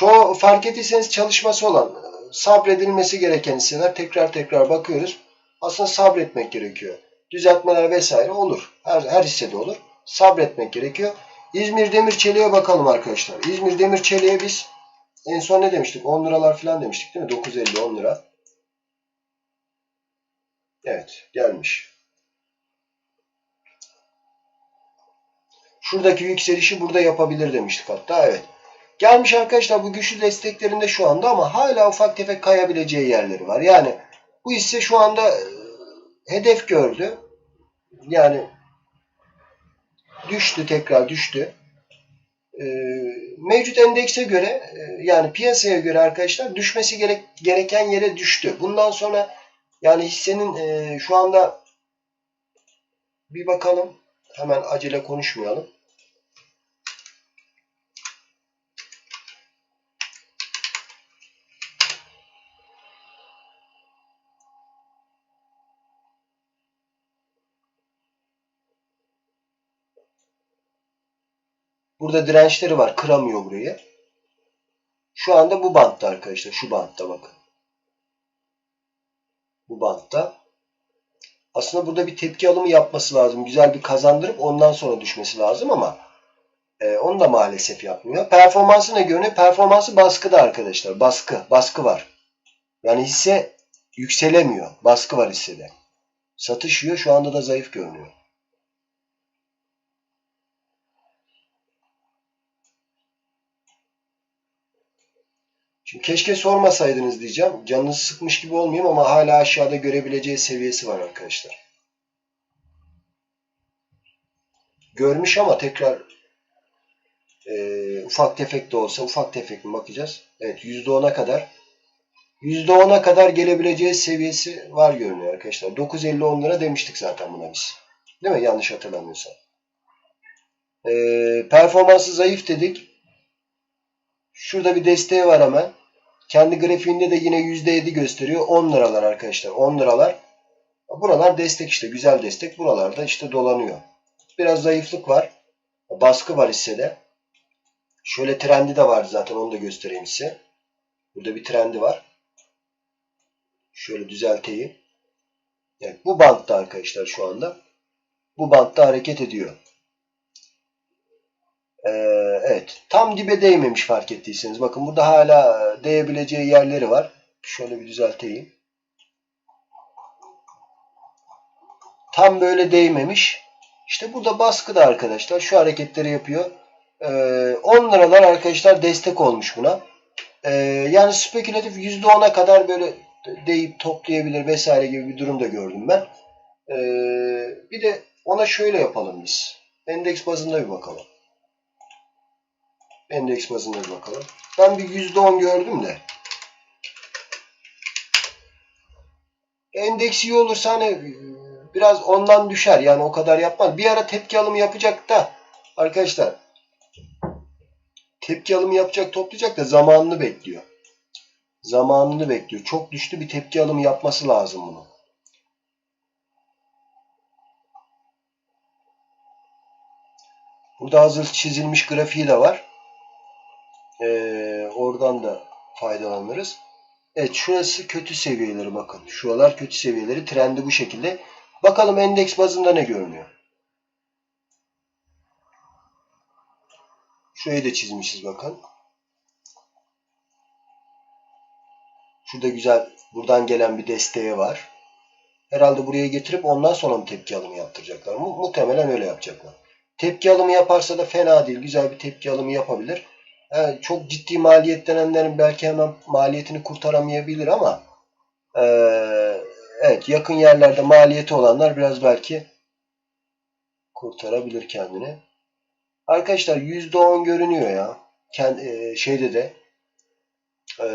Çoğu fark ettiyseniz çalışması olan, sabredilmesi gereken hisseler tekrar tekrar bakıyoruz. Aslında sabretmek gerekiyor. Düzeltmeler vesaire olur. Her, her hissede olur. Sabretmek gerekiyor. İzmir Demir Çelik'e bakalım arkadaşlar. İzmir Demir Çelik'e biz en son ne demiştik? 10 liralar falan demiştik değil mi? 9.50 10 lira. Evet gelmiş. Şuradaki yükselişi burada yapabilir demiştik hatta. Evet. Gelmiş arkadaşlar bu güçlü desteklerinde şu anda ama hala ufak tefek kayabileceği yerleri var. Yani bu hisse şu anda e, hedef gördü. Yani düştü tekrar düştü. E, mevcut endekse göre e, yani piyasaya göre arkadaşlar düşmesi gerek, gereken yere düştü. Bundan sonra yani hissenin şu anda bir bakalım. Hemen acele konuşmayalım. Burada dirençleri var. Kıramıyor burayı. Şu anda bu bantta arkadaşlar. Şu bantta bakın. Bu bantta. Aslında burada bir tepki alımı yapması lazım. Güzel bir kazandırıp ondan sonra düşmesi lazım ama e, onu da maalesef yapmıyor. Performansı ne görünüyor? Performansı baskıda arkadaşlar. Baskı. Baskı var. Yani hisse yükselemiyor. Baskı var hissede. Satış yiyor. Şu anda da zayıf görünüyor. Şimdi keşke sormasaydınız diyeceğim. Canınız sıkmış gibi olmayayım ama hala aşağıda görebileceği seviyesi var arkadaşlar. Görmüş ama tekrar e, ufak tefek de olsa ufak tefek mi bakacağız. Evet %10'a kadar %10'a kadar gelebileceği seviyesi var görünüyor arkadaşlar. 9.50 lira demiştik zaten buna biz. Değil mi? Yanlış hatırlamıyorsam. E, performansı zayıf dedik. Şurada bir desteği var hemen. Kendi grafiğinde de yine %7 gösteriyor. 10 liralar arkadaşlar. 10 liralar. Buralar destek işte. Güzel destek. Buralarda işte dolanıyor. Biraz zayıflık var. Baskı var hissede. Şöyle trendi de var zaten. Onu da göstereyim size. Burada bir trendi var. Şöyle düzelteyim. Evet, bu bantta arkadaşlar şu anda. Bu bantta hareket ediyor. Ee, evet. Tam dibe değmemiş fark ettiyseniz. Bakın burada hala e, değebileceği yerleri var. Şöyle bir düzelteyim. Tam böyle değmemiş. İşte burada baskıda arkadaşlar. Şu hareketleri yapıyor. Ee, 10 liralar arkadaşlar destek olmuş buna. Ee, yani spekülatif %10'a kadar böyle deyip toplayabilir vesaire gibi bir durum da gördüm ben. Ee, bir de ona şöyle yapalım biz. Endeks bazında bir bakalım. Endeks bazında bakalım. Ben bir %10 gördüm de. Endeks iyi olursa hani biraz ondan düşer. Yani o kadar yapmaz. Bir ara tepki alımı yapacak da arkadaşlar tepki alımı yapacak toplayacak da zamanını bekliyor. Zamanını bekliyor. Çok düştü bir tepki alımı yapması lazım bunu. Burada hazır çizilmiş grafiği de var. Ee, oradan da faydalanırız. Evet şurası kötü seviyeleri bakın. Şuralar kötü seviyeleri. Trendi bu şekilde. Bakalım endeks bazında ne görünüyor. Şurayı da çizmişiz bakın. Şurada güzel buradan gelen bir desteği var. Herhalde buraya getirip ondan sonra mı tepki alımı yaptıracaklar? Mu muhtemelen öyle yapacaklar. Tepki alımı yaparsa da fena değil. Güzel bir tepki alımı yapabilir. Yani çok ciddi maliyetlenenlerin belki hemen maliyetini kurtaramayabilir ama e, evet yakın yerlerde maliyeti olanlar biraz belki kurtarabilir kendini. Arkadaşlar %10 görünüyor ya. Kendi, e, şeyde de e,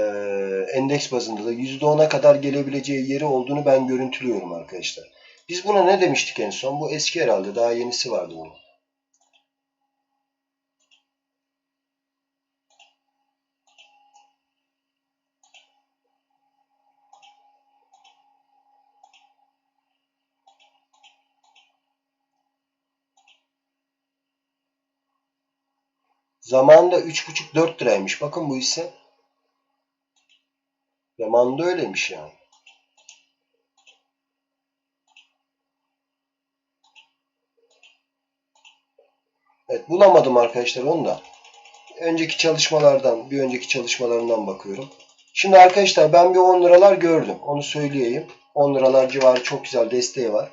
endeks bazında da %10'a kadar gelebileceği yeri olduğunu ben görüntülüyorum arkadaşlar. Biz buna ne demiştik en son? Bu eski herhalde. Daha yenisi vardı bunun. Zamanında 3,5-4 liraymış. Bakın bu hisse. Zamanında öyleymiş yani. Evet bulamadım arkadaşlar onu da. Önceki çalışmalardan, bir önceki çalışmalarından bakıyorum. Şimdi arkadaşlar ben bir 10 liralar gördüm. Onu söyleyeyim. 10 liralar civarı çok güzel desteği var.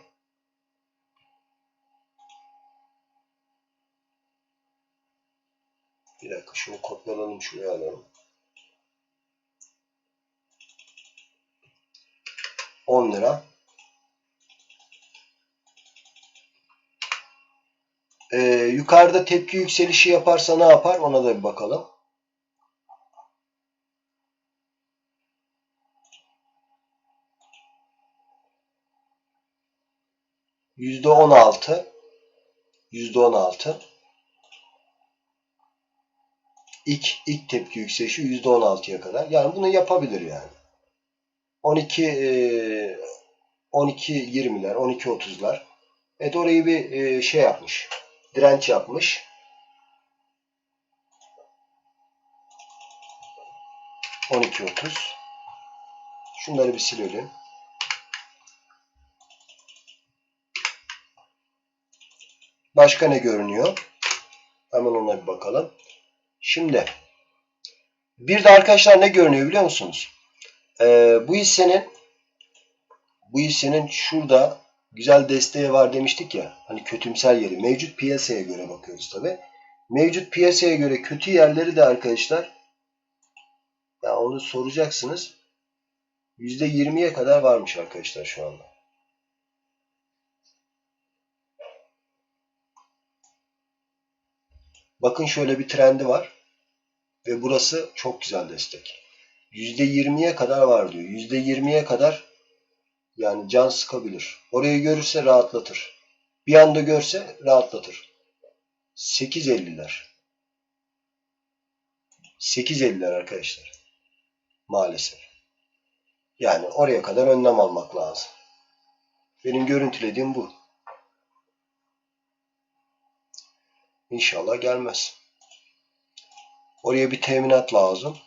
Bir dakika şunu kopyalalım şuraya alalım. 10 lira. Ee, yukarıda tepki yükselişi yaparsa ne yapar? Ona da bir bakalım. Yüzde on altı. Yüzde on altı. İlk, ilk tepki yükselişi yüzde on altıya kadar. Yani bunu yapabilir yani. 12 e, 12 20'ler, 12 30'lar. Evet orayı bir e, şey yapmış. Direnç yapmış. On iki otuz. Şunları bir silelim. Başka ne görünüyor? Hemen ona bir bakalım. Şimdi bir de arkadaşlar ne görünüyor biliyor musunuz? Ee, bu hissenin bu hissenin şurada güzel desteği var demiştik ya. Hani kötümser yeri. Mevcut piyasaya göre bakıyoruz tabi. Mevcut piyasaya göre kötü yerleri de arkadaşlar ya onu soracaksınız. %20'ye kadar varmış arkadaşlar şu anda. Bakın şöyle bir trendi var. Ve burası çok güzel destek. %20'ye kadar var diyor. %20'ye kadar yani can sıkabilir. Orayı görürse rahatlatır. Bir anda görse rahatlatır. 8.50'ler. 8.50'ler arkadaşlar. Maalesef. Yani oraya kadar önlem almak lazım. Benim görüntülediğim bu. İnşallah gelmez. Oraya bir teminat lazım.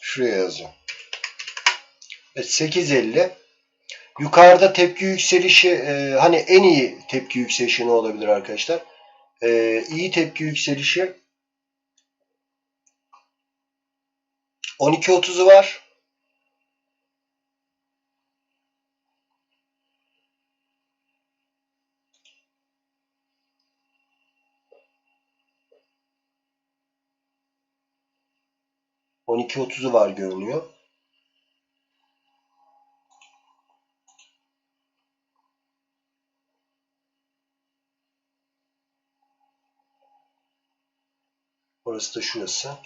Şuraya yazacağım. Evet 8.50 Yukarıda tepki yükselişi e, hani en iyi tepki yükselişi ne olabilir arkadaşlar? E, iyi tepki yükselişi 12.30'u var. On iki otuzu var görünüyor. Orası da şurası.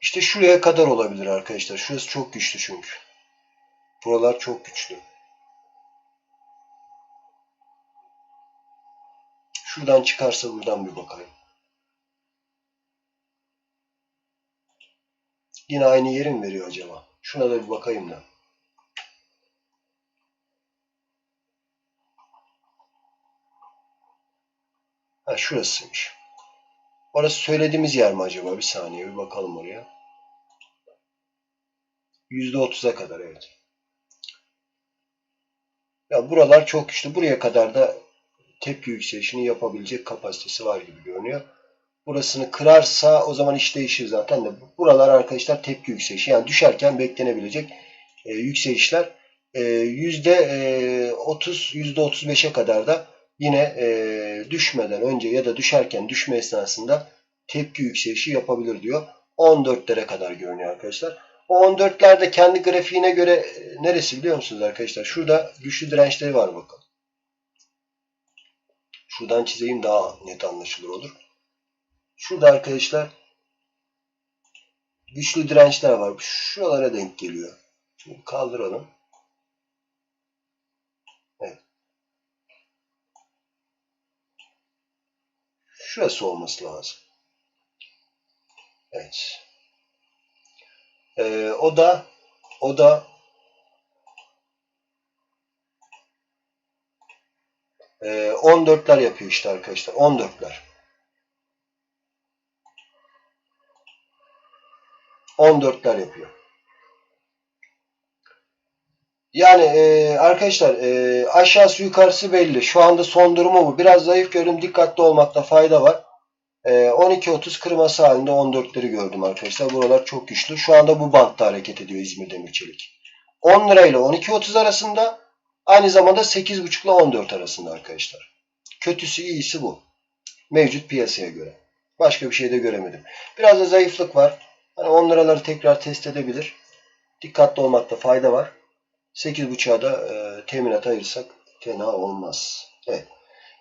İşte şuraya kadar olabilir arkadaşlar. Şurası çok güçlü çünkü. Buralar çok güçlü. Şuradan çıkarsa buradan bir bakayım. Yine aynı yeri mi veriyor acaba? Şuna da bir bakayım da. Ha şurasıymış. Orası söylediğimiz yer mi acaba? Bir saniye bir bakalım oraya. %30'a kadar evet. Ya buralar çok güçlü. Buraya kadar da tepki yükselişini yapabilecek kapasitesi var gibi görünüyor. Burasını kırarsa o zaman iş değişir zaten de. Buralar arkadaşlar tepki yükselişi. Yani düşerken beklenebilecek e, yükselişler. E, %30, %35'e kadar da yine e, düşmeden önce ya da düşerken düşme esnasında tepki yükselişi yapabilir diyor. 14'lere kadar görünüyor arkadaşlar. O 14'lerde kendi grafiğine göre e, neresi biliyor musunuz arkadaşlar? Şurada güçlü dirençleri var bakın. Şuradan çizeyim daha net anlaşılır olur. Şurada arkadaşlar güçlü dirençler var. Şuralara denk geliyor. Şimdi kaldıralım. Şurası olması lazım. Evet. Ee, o da o da e, 14'ler yapıyor işte arkadaşlar. 14'ler. 14'ler yapıyor. Yani e, arkadaşlar e, aşağısı yukarısı belli. Şu anda son durumu bu. Biraz zayıf gördüm. Dikkatli olmakta fayda var. E, 12.30 kırması halinde 14'leri gördüm arkadaşlar. Buralar çok güçlü. Şu anda bu bantta hareket ediyor İzmir Demir Çelik. 10 lira ile 12.30 arasında aynı zamanda 8.5 ile 14 arasında arkadaşlar. Kötüsü iyisi bu. Mevcut piyasaya göre. Başka bir şey de göremedim. Biraz da zayıflık var. Hani 10 liraları tekrar test edebilir. Dikkatli olmakta fayda var. 8.5'a da e, teminat ayırsak fena olmaz. Evet.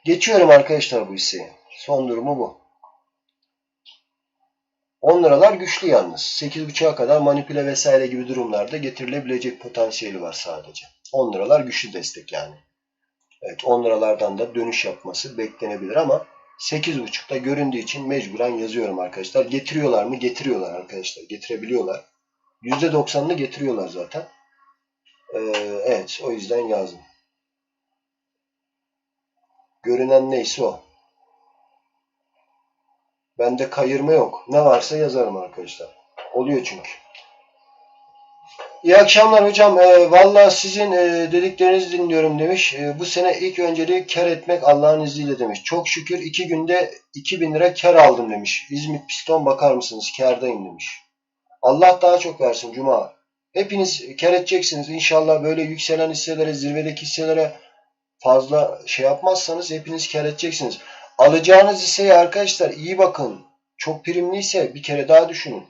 Geçiyorum arkadaşlar bu hisseyi. Son durumu bu. 10 liralar güçlü yalnız. 8.5'a kadar manipüle vesaire gibi durumlarda getirilebilecek potansiyeli var sadece. 10 liralar güçlü destek yani. Evet 10 liralardan da dönüş yapması beklenebilir ama 8.5'ta göründüğü için mecburen yazıyorum arkadaşlar. Getiriyorlar mı? Getiriyorlar arkadaşlar. Getirebiliyorlar. %90'ını getiriyorlar zaten. Ee, evet o yüzden yazdım. Görünen neyse o. Bende kayırma yok. Ne varsa yazarım arkadaşlar. Oluyor çünkü. İyi akşamlar hocam. E, Valla sizin e, dediklerinizi dinliyorum demiş. E, bu sene ilk önceliği kar etmek Allah'ın izniyle demiş. Çok şükür iki günde 2000 lira kar aldım demiş. İzmit Piston bakar mısınız? Kardayım demiş. Allah daha çok versin Cuma. Hepiniz kar edeceksiniz. İnşallah böyle yükselen hisselere, zirvedeki hisselere fazla şey yapmazsanız hepiniz kar edeceksiniz. Alacağınız hisseye arkadaşlar iyi bakın. Çok primliyse bir kere daha düşünün.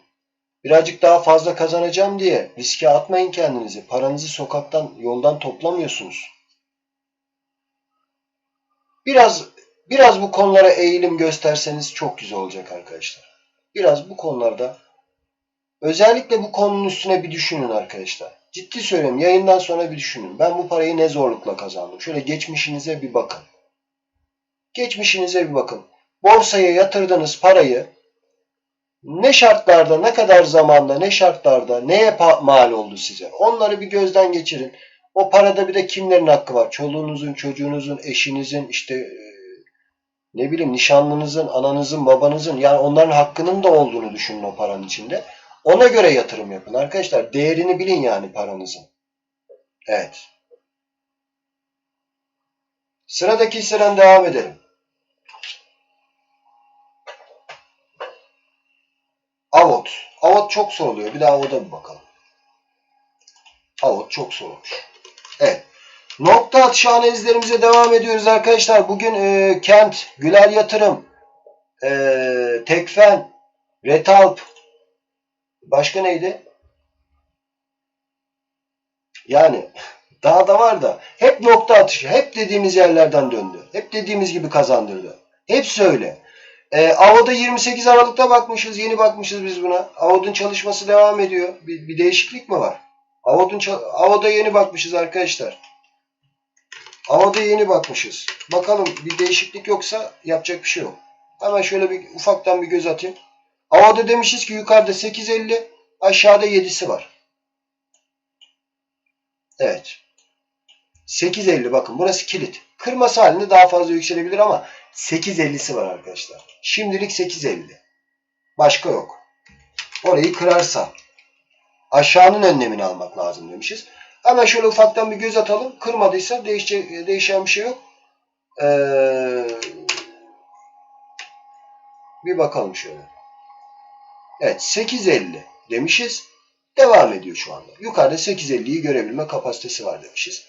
Birazcık daha fazla kazanacağım diye riske atmayın kendinizi. Paranızı sokaktan, yoldan toplamıyorsunuz. Biraz biraz bu konulara eğilim gösterseniz çok güzel olacak arkadaşlar. Biraz bu konularda özellikle bu konunun üstüne bir düşünün arkadaşlar. Ciddi söylüyorum yayından sonra bir düşünün. Ben bu parayı ne zorlukla kazandım? Şöyle geçmişinize bir bakın. Geçmişinize bir bakın. Borsaya yatırdığınız parayı ne şartlarda, ne kadar zamanda, ne şartlarda, neye mal oldu size? Onları bir gözden geçirin. O parada bir de kimlerin hakkı var? Çoluğunuzun, çocuğunuzun, eşinizin, işte ne bileyim nişanlınızın, ananızın, babanızın yani onların hakkının da olduğunu düşünün o paranın içinde. Ona göre yatırım yapın arkadaşlar. Değerini bilin yani paranızın. Evet. Sıradaki hisseden devam edelim. Avot. Avot çok soruluyor. Bir de Avot'a bir bakalım. Avot çok sorulmuş. Evet. Nokta atışı analizlerimize devam ediyoruz arkadaşlar. Bugün e, Kent, Güler Yatırım, e, Tekfen, Retalp, başka neydi? Yani daha da var da hep nokta atışı. Hep dediğimiz yerlerden döndü. Hep dediğimiz gibi kazandırdı. Hepsi öyle. E, Avod'a 28 Aralık'ta bakmışız. Yeni bakmışız biz buna. Avod'un çalışması devam ediyor. Bir, bir değişiklik mi var? Avod'un Avod'a yeni bakmışız arkadaşlar. Avod'a yeni bakmışız. Bakalım bir değişiklik yoksa yapacak bir şey yok. Hemen şöyle bir ufaktan bir göz atayım. Avod'a demişiz ki yukarıda 8.50 aşağıda 7'si var. Evet. 8.50 bakın burası kilit. Kırması halinde daha fazla yükselebilir ama 8.50'si var arkadaşlar. Şimdilik 8.50. Başka yok. Orayı kırarsa aşağının önlemini almak lazım demişiz. Hemen şöyle ufaktan bir göz atalım. Kırmadıysa değişecek, değişen bir şey yok. Ee, bir bakalım şöyle. Evet 8.50 demişiz. Devam ediyor şu anda. Yukarıda 8.50'yi görebilme kapasitesi var demişiz.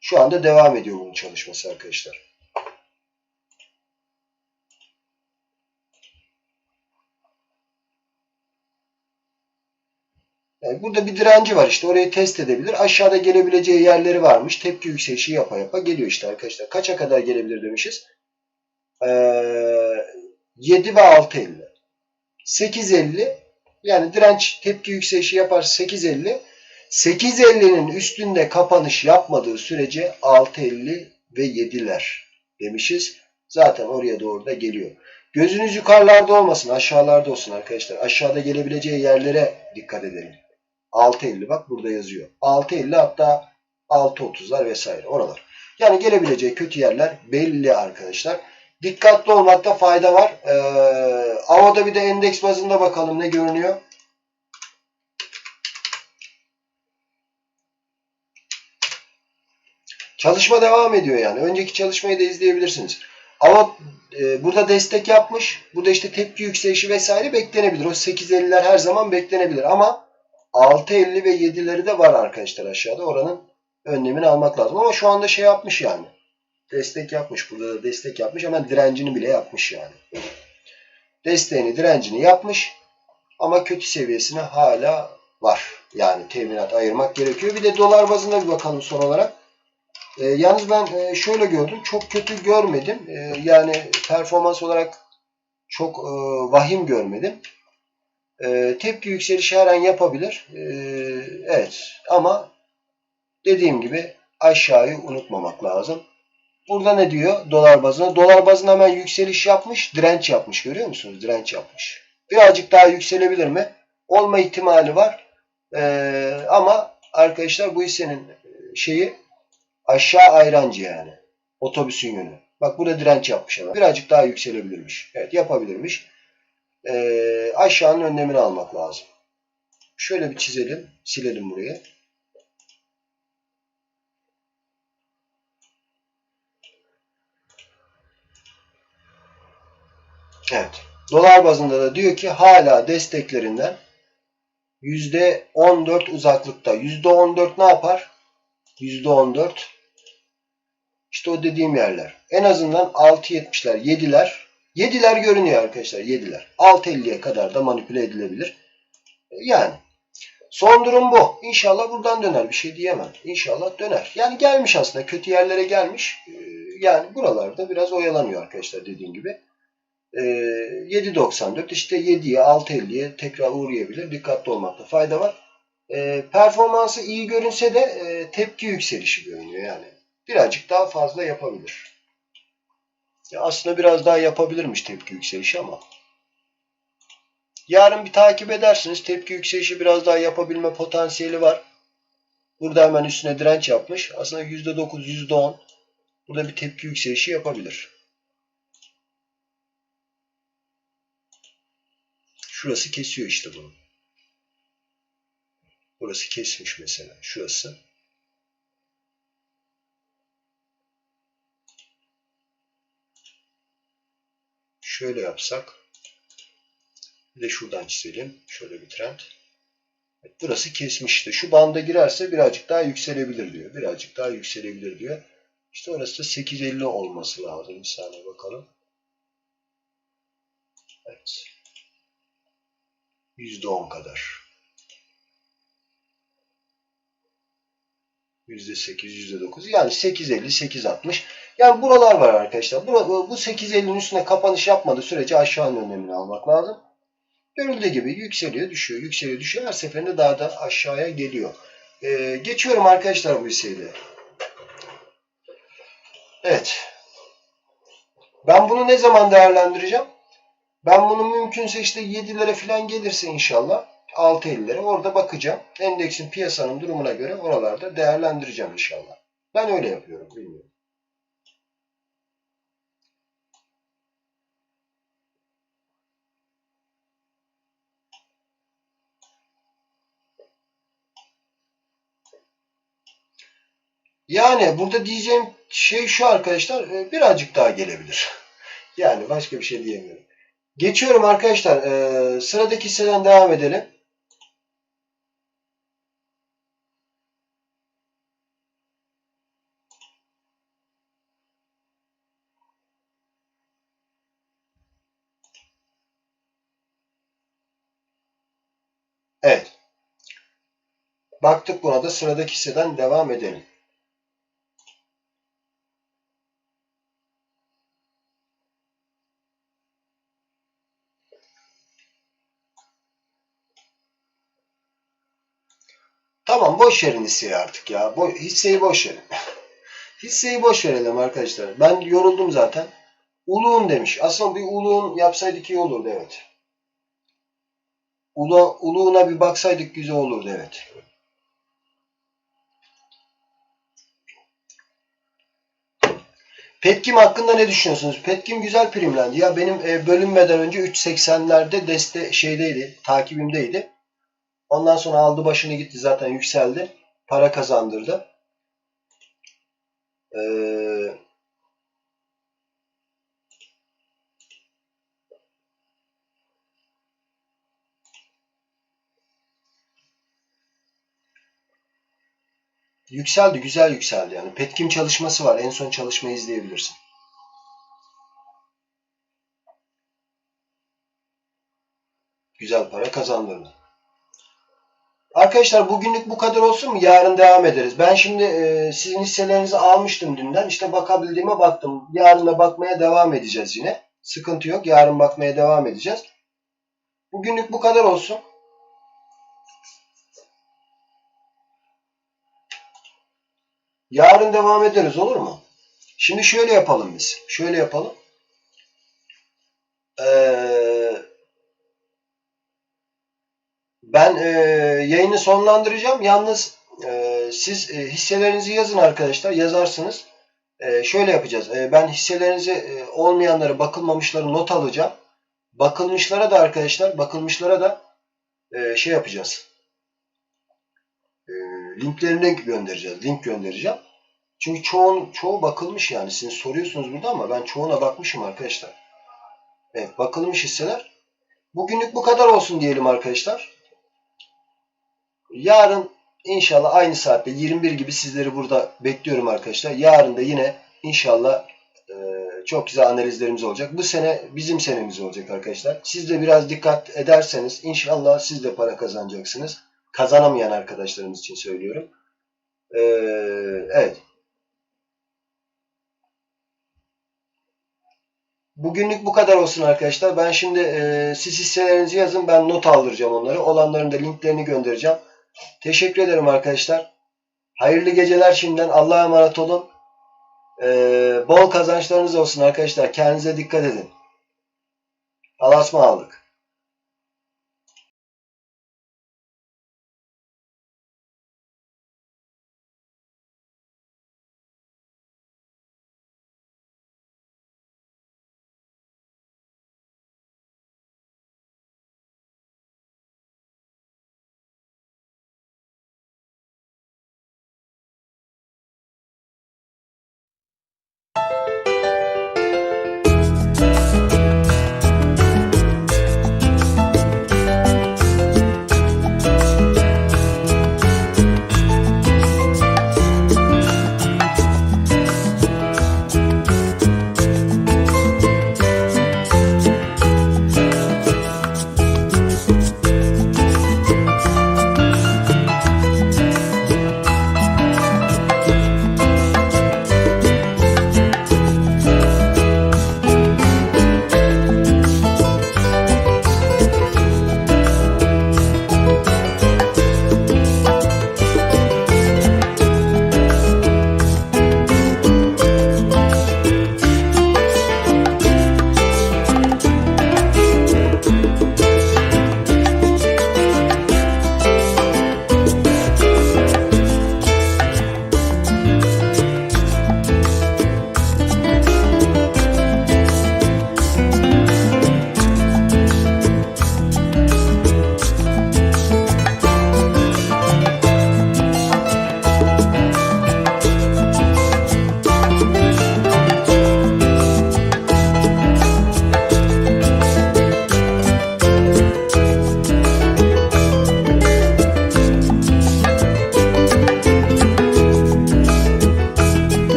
Şu anda devam ediyor bunun çalışması arkadaşlar. Yani burada bir direnci var işte orayı test edebilir. Aşağıda gelebileceği yerleri varmış. Tepki yükselişi yapa yapa geliyor işte arkadaşlar. Kaça kadar gelebilir demişiz. Ee, 7 ve 6.50. 8.50 yani direnç tepki yükselişi yapar 8.50. 8.50'nin üstünde kapanış yapmadığı sürece 6.50 ve 7'ler demişiz. Zaten oraya doğru da geliyor. Gözünüz yukarılarda olmasın, aşağılarda olsun arkadaşlar. Aşağıda gelebileceği yerlere dikkat edelim. 6.50 bak burada yazıyor. 6.50 hatta 6.30'lar vesaire oralar. Yani gelebileceği kötü yerler belli arkadaşlar. Dikkatli olmakta fayda var. Ee, Avada bir de endeks bazında bakalım ne görünüyor. Çalışma devam ediyor yani. Önceki çalışmayı da izleyebilirsiniz. Ama e, burada destek yapmış. Burada işte tepki yükselişi vesaire beklenebilir. O 8.50'ler her zaman beklenebilir. Ama 6.50 ve 7'leri de var arkadaşlar aşağıda. Oranın önlemini almak lazım. Ama şu anda şey yapmış yani. Destek yapmış. Burada da destek yapmış. Ama direncini bile yapmış yani. Desteğini, direncini yapmış. Ama kötü seviyesine hala var. Yani teminat ayırmak gerekiyor. Bir de dolar bazında bir bakalım son olarak. E, yalnız ben e, şöyle gördüm. Çok kötü görmedim. E, yani performans olarak çok e, vahim görmedim. E, tepki yükselişi her an yapabilir. E, evet ama dediğim gibi aşağıyı unutmamak lazım. Burada ne diyor dolar bazına? Dolar bazına hemen yükseliş yapmış. Direnç yapmış. Görüyor musunuz? Direnç yapmış. Birazcık daha yükselebilir mi? Olma ihtimali var. E, ama arkadaşlar bu hissenin şeyi Aşağı ayrancı yani. Otobüsün yönü. Bak burada direnç yapmış ama. Birazcık daha yükselebilirmiş. Evet yapabilirmiş. Ee, aşağının önlemini almak lazım. Şöyle bir çizelim. Silelim burayı. Evet. Dolar bazında da diyor ki hala desteklerinden %14 uzaklıkta. %14 ne yapar? %14 işte o dediğim yerler. En azından 6.70'ler, 7'ler. 7'ler görünüyor arkadaşlar. 7'ler. 6.50'ye kadar da manipüle edilebilir. Yani son durum bu. İnşallah buradan döner. Bir şey diyemem. İnşallah döner. Yani gelmiş aslında. Kötü yerlere gelmiş. Ee, yani buralarda biraz oyalanıyor arkadaşlar dediğim gibi. 7.94 ee, işte 7'ye 6.50'ye tekrar uğrayabilir. Dikkatli olmakta fayda var. Ee, performansı iyi görünse de e, tepki yükselişi görünüyor yani birazcık daha fazla yapabilir. Ya aslında biraz daha yapabilirmiş tepki yükselişi ama. Yarın bir takip edersiniz. Tepki yükselişi biraz daha yapabilme potansiyeli var. Burada hemen üstüne direnç yapmış. Aslında %9, %10 burada bir tepki yükselişi yapabilir. Şurası kesiyor işte bunu. Burası kesmiş mesela. Şurası. Şöyle yapsak. Bir de şuradan çizelim. Şöyle bir trend. Evet, burası kesmişti. Şu banda girerse birazcık daha yükselebilir diyor. Birazcık daha yükselebilir diyor. İşte orası da 8.50 olması lazım. Bir saniye bakalım. Evet. %10 kadar. %8, %9. Yani 8.50, 8.60. Yani buralar var arkadaşlar. Bu, bu 8.50'nin üstüne kapanış yapmadığı sürece aşağının önlemini almak lazım. Görüldüğü gibi yükseliyor, düşüyor, yükseliyor, düşüyor. Her seferinde daha da aşağıya geliyor. Ee, geçiyorum arkadaşlar bu hisseyle. Evet. Ben bunu ne zaman değerlendireceğim? Ben bunu mümkünse işte 7'lere falan gelirse inşallah 6.50'lere orada bakacağım. Endeksin piyasanın durumuna göre oralarda değerlendireceğim inşallah. Ben öyle yapıyorum. Bilmiyorum. Yani burada diyeceğim şey şu arkadaşlar e, birazcık daha gelebilir. Yani başka bir şey diyemiyorum. Geçiyorum arkadaşlar. Ee, sıradaki hisseden devam edelim. Evet. Baktık buna da sıradaki hisseden devam edelim. Tamam boş verin hisseyi artık ya. Bo hisseyi boş verin. hisseyi boş verelim arkadaşlar. Ben yoruldum zaten. Uluğun demiş. Aslında bir uluğun yapsaydık iyi olurdu evet. Ulu, uluğuna bir baksaydık güzel olurdu evet. Petkim hakkında ne düşünüyorsunuz? Petkim güzel primlendi. Ya benim e, bölünmeden önce 3.80'lerde deste şeydeydi, takibimdeydi. Ondan sonra aldı başını gitti zaten yükseldi. Para kazandırdı. Ee, yükseldi, güzel yükseldi yani. Petkim çalışması var. En son çalışmayı izleyebilirsin. Güzel para kazandırdı. Arkadaşlar bugünlük bu kadar olsun mu? Yarın devam ederiz. Ben şimdi e, sizin hisselerinizi almıştım dünden. İşte bakabildiğime baktım. Yarın da bakmaya devam edeceğiz yine. Sıkıntı yok. Yarın bakmaya devam edeceğiz. Bugünlük bu kadar olsun. Yarın devam ederiz olur mu? Şimdi şöyle yapalım biz. Şöyle yapalım. Eee ben e, yayını sonlandıracağım. Yalnız e, siz e, hisselerinizi yazın arkadaşlar. Yazarsınız. E, şöyle yapacağız. E, ben hisselerinizi e, olmayanları, bakılmamışları not alacağım. Bakılmışlara da arkadaşlar, bakılmışlara da e, şey yapacağız. E, linklerini göndereceğiz. Link göndereceğim. Çünkü çoğun, çoğu bakılmış yani. Siz soruyorsunuz burada ama ben çoğuna bakmışım arkadaşlar. Evet, bakılmış hisseler. Bugünlük bu kadar olsun diyelim arkadaşlar. Yarın inşallah aynı saatte 21 gibi sizleri burada bekliyorum arkadaşlar. Yarın da yine inşallah e, çok güzel analizlerimiz olacak. Bu sene bizim senemiz olacak arkadaşlar. Siz de biraz dikkat ederseniz inşallah siz de para kazanacaksınız. Kazanamayan arkadaşlarımız için söylüyorum. E, evet. Bugünlük bu kadar olsun arkadaşlar. Ben şimdi e, siz hisselerinizi yazın. Ben not aldıracağım onları. Olanların da linklerini göndereceğim. Teşekkür ederim arkadaşlar. Hayırlı geceler şimdiden. Allah'a emanet olun. Ee, bol kazançlarınız olsun arkadaşlar. Kendinize dikkat edin. Allah'a ısmarladık.